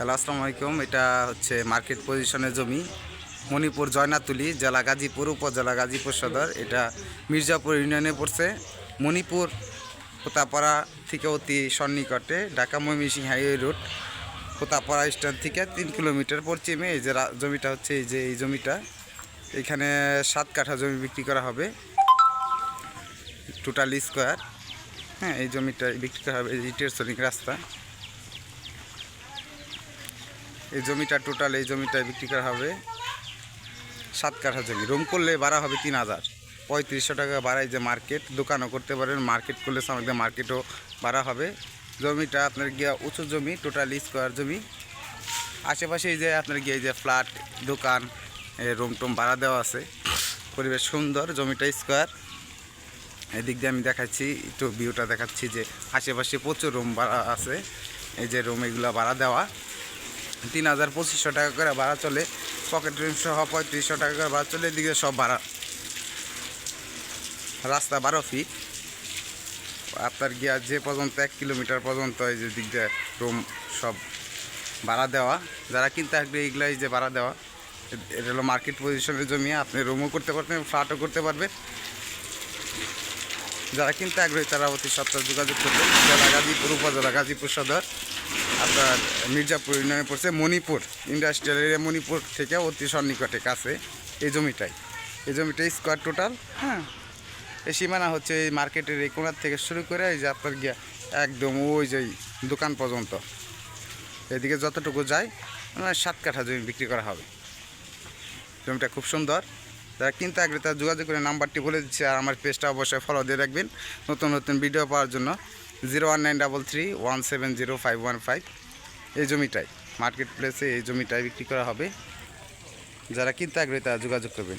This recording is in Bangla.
হ্যালো, আসসালামু আলাইকুম। এটা হচ্ছে মার্কেট পজিশনের জমি, মণিপুর জয়নাতুলি, জেলা গাজীপুর, উপজেলা গাজীপুর সদর। এটা মির্জাপুর ইউনিয়নে পড়ছে। মণিপুর কোতাপাড়া থেকে অতি সন্নিকটে Dhaka Mymensingh highway route Kotapara stand থেকে তিন কিলোমিটার পশ্চিমে এই যে জমিটা হচ্ছে, এই যে এই জমিটা, এখানে সাত কাঠা জমি বিক্রি করা হবে টোটাল স্কোয়ার হ্যাঁ এই জমিটা বিক্রি করা হবে ইটের শ্রমিক রাস্তা। এই জমিটা টোটাল এই জমিটা বিক্রি করা হবে। সাত কাঠা জমি। রুম করলে ভাড়া হবে তিন হাজার। পঁয়ত্রিশশো টাকা ভাড়ায় যে মার্কেট দোকানও করতে পারেন। মার্কেট করলে আমাদের মার্কেটও ভাড়া হবে। জমিটা আপনার গিয়া উঁচু জমি টোটাল স্কোয়ার জমি। আশেপাশে এই যে আপনার গিয়ে যে ফ্ল্যাট দোকান রুম টুম ভাড়া দেওয়া আছে। পরিবেশ সুন্দর, জমিটা স্কোয়ার এদিক দিয়ে আমি দেখাচ্ছি, একটু ভিউটা দেখাচ্ছি যে আশেপাশে প্রচুর রুম ভাড়া আছে। এই যে রুম এগুলো ভাড়া দেওয়া। তিন হাজার পঁচিশশো টাকা করে ভাড়া চলে। পকেট রুম সহ পঁয়ত্রিশশো টাকা করে ভাড়া চলে, এদিকে সব ভাড়া। রাস্তা বারো ফিট আপনার গিয়া যে পর্যন্ত এক কিলোমিটার পর্যন্ত এই যে দিক রুম সব ভাড়া দেওয়া। যারা কিনতে এইগুলো এই যে ভাড়া দেওয়া এটা হলো মার্কেট পজিশনের জমি আপনি রুমও করতে পারবেন ফ্ল্যাটও করতে পারবেন। যারা কিনতে আগ্রহী তারা অতি সত্তর যোগাযোগ করবেন। জেলা গাজীপুর উপজেলা গাজীপুর সদর আপনার মির্জাপুর ইউনিয়নে পড়ছে মণিপুর ইন্ডাস্ট্রিয়াল এরিয়া মণিপুর থেকে অতি সন্নিকটে কাছে এই জমিটাই। এই জমিটা স্কোয়ার টোটাল হ্যাঁ। এই সীমানা হচ্ছে এই মার্কেটের এই কোনার থেকে শুরু করে এই যে আপনার গিয়া একদম ওই যে দোকান পর্যন্ত। এদিকে যতটুকু যায় মানে সাত কাঠা জমি বিক্রি করা হবে। জমিটা খুব সুন্দর। যারা কিনতে আগ্রহী তারা যোগাযোগ করে নাম্বারটি বলে দিচ্ছে আর আমার পেজটা অবশ্যই ফলো দিয়ে রাখবেন। নতুন নতুন ভিডিও পাওয়ার জন্য zero one nine double three one seven zero five one five এই জমিটাই মার্কেট প্লেসে এই জমিটাই বিক্রি করা হবে। যারা কিনতে আগ্রহী তারা যোগাযোগ করবেন।